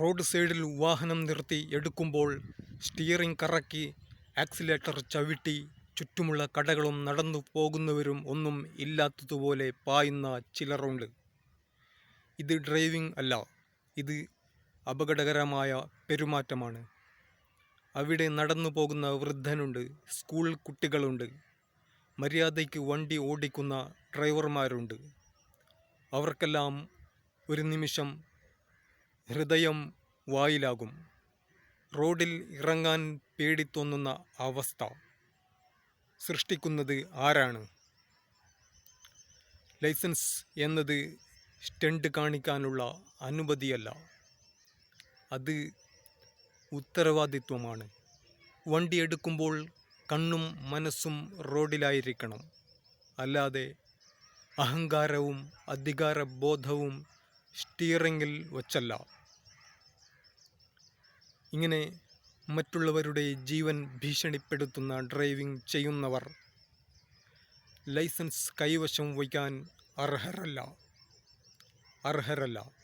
Road സൈഡിൽ വാഹനം നിർത്തി എടുക്കുമ്പോൾ സ്റ്റിയറിംഗ് കറക്കി ആക്സിലേറ്റർ ചവിട്ടി ചുറ്റുമുള്ള കടകളും നടന്നു പോകുന്നവരും ഒന്നും ഇല്ലാത്തതുപോലെ പായുന്ന ചിലറുണ്ട് ഇത് ഡ്രൈവിംഗ് അല്ല ഇത് അപകടകരമായ പെരുമാറ്റമാണ്. അവിടെ നടന്നു പോകുന്ന വൃദ്ധനുണ്ട് സ്കൂൾ കുട്ടികളുണ്ട്. മര്യാദയ്ക്ക് വണ്ടി ഓടിക്കുന്ന ഡ്രൈവർമാരുണ്ട്. അവർക്കെല്ലാം ഒരു നിമിഷം ഹൃദയം വായിലാകും. റോഡിൽ ഇറങ്ങാൻ പേടി തോന്നുന്ന അവസ്ഥ. സൃഷ്ടിക്കുന്നത് ആരാണ്? ലൈസൻസ് എന്നത് സ്റ്റണ്ട് കാണിക്കാനുള്ള അനുമതിയല്ല. അത് ഉത്തരവാദിത്വമാണ്. വണ്ടി എടുക്കുമ്പോൾ കണ്ണും മനസ്സും റോഡിലായിരിക്കണം. അല്ലാതെ അഹങ്കാരവും അധികാര ബോധവും സ്റ്റീറിങ്ങിൽ വച്ചല്ല. ഇങ്ങനെ മറ്റുള്ളവരുടെ ജീവൻ ഭീഷണിപ്പെടുത്തുന്ന ഡ്രൈവിംഗ് ചെയ്യുന്നവർ ലൈസൻസ് കൈവശം വയ്ക്കാൻ അർഹരല്ല. അർഹരല്ല.